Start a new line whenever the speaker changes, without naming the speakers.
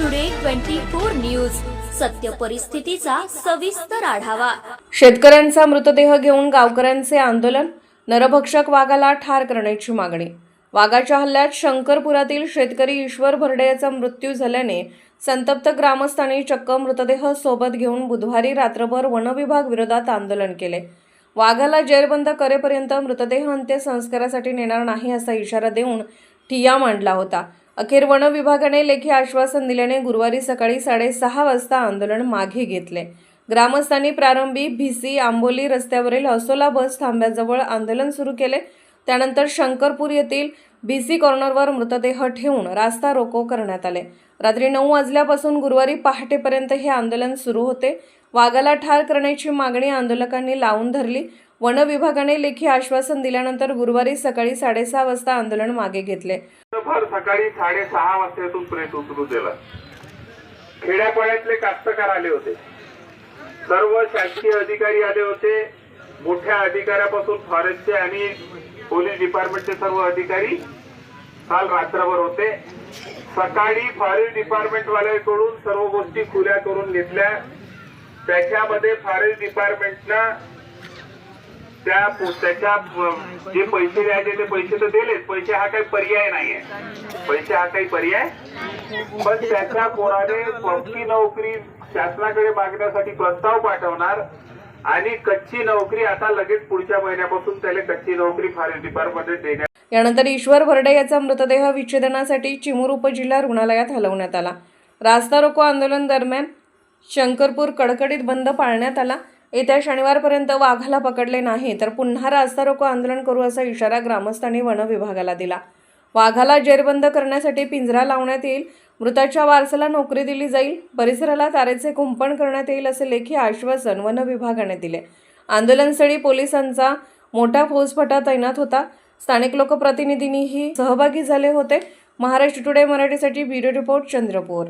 Today twenty four news सत्य परिस्थितीचा सविस्तर आढावा.
शेतकऱ्यांचा मृतदेह घेऊन गावकऱ्यांचे आंदोलन नरभक्षक वाघाला ठार करण्याची मागणी. वाघाच्या हल्ल्यात शंकरपुरातील शेतकरी ईश्वर भरडे याचा मृत्यू झाल्याने संतप्त ग्रामस्थांनी चक्क मृतदेह सोबत घेऊन बुधवारी रात्रभर वनविभाग विरोधात आंदोलन केले. वाघाला जेरबंद करेपर्यंत मृतदेह अंत्यसंस्कारासाठी नेणार नाही असा इशारा देऊन ठिय्या मांडला होता. अखेर वन विभागाने लेखी आश्वासन दिल्याने गुरुवारी सकाळी साडेसहा वाजता आंदोलन मागे घेतले. ग्रामस्थांनी प्रारंभी भिसी आंबोली रस्त्यावरील असोला बस थांब्याजवळ आंदोलन सुरू केले. त्यानंतर शंकरपूर येथील बीसी कॉर्नरवर मृतदेह ठेवून रास्ता रोको करण्यात आले. रात्री नऊ वाजल्यापासून गुरुवारी पहाटेपर्यंत हे आंदोलन सुरू होते. वाघाला ठार करण्याची मागणी आंदोलकांनी लावून धरली. वन विभागाने लेखी आश्वासन दिल्यानंतर गुरुवारी सकाळी साडेसहा वाजता आंदोलन मागे घेतले.
सकाळी साडेसहा वाजता प्रेस उचलू दिला खेड्यापाड्यातले कास्तकार आले होते. सर्व शासकीय अधिकारी आले होते. मोठ्या अधिकाऱ्यापासून फॉरेस्टचे आणि पोलीस डिपार्टमेंटचे सर्व अधिकारी काल रात्रभर होते. सकाळी फॉरेस्ट डिपार्टमेंटवाल्याकडून सर्व गोष्टी खुल्या करून घेतल्या. त्याच्यामध्ये फॉरेस्ट डिपार्टमेंटना त्या त्याच्या जे पैसे द्यायचे ते पैसे तर दिलेच. पैसे हा काही पर्याय नाहीये. पैसे हा काही पर्याय पण त्याच्या पोराने पक्की नोकरी शासनाकडे मागण्यासाठी प्रस्ताव पाठवणार आणि कच्ची नोकरी आता लगेच पुढच्या महिन्यापासून त्याला कच्ची नोकरी फॉरेस्ट डिपार्टमेंट देण्यात
यानंतर ईश्वर भरडे याचा मृतदेह विच्छेदनासाठी चिमूर उपजिल्हा रुग्णालयात हलवण्यात आला. रास्ता रोको आंदोलन दरम्यान शंकरपूर कडकडीत बंद पाळण्यात आला. येत्या शनिवारपर्यंत वाघाला पकडले नाही तर पुन्हा रास्ता रोको आंदोलन करू असा इशारा ग्रामस्थांनी वन विभागाला दिला. वाघाला जेरबंद करण्यासाठी पिंजरा लावण्यात येईल मृताच्या वारसाला नोकरी दिली जाईल परिसराला तारेचे कुंपण करण्यात येईल असे लेखी आश्वासन वन विभागाने दिले. आंदोलनस्थळी पोलिसांचा मोठा फौजफटा तैनात होता. स्थानिक लोकप्रतिनिधींनीही सहभागी झाले होते. महाराष्ट्र टुडे मराठीसाठी ब्युरो रिपोर्ट चंद्रपूर.